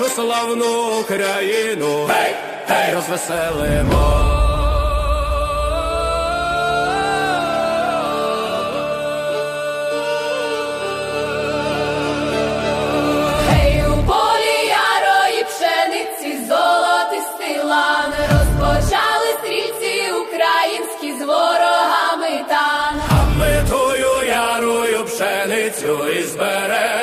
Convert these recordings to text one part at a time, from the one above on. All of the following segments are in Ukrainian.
Нашу славну Україну, гей, гей, розвеселимо. Гей, у полі ярої пшениці золотистий лан розпочали стрільці українські з ворогами тан. А ми тую ярую пшеницю і зберемо,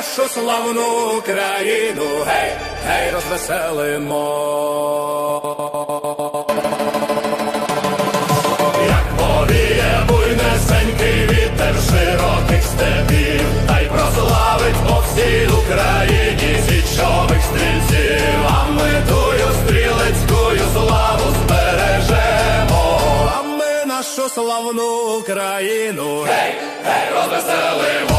нашу славну Україну, гей, гей, розвеселимо. Як повіє буйнесенький вітер широких степів, та прославить по всій Україні січових стрільців, а ми тую стрілецькую славу збережемо, а ми нашу славну Україну, гей, Гей, розвеселимо.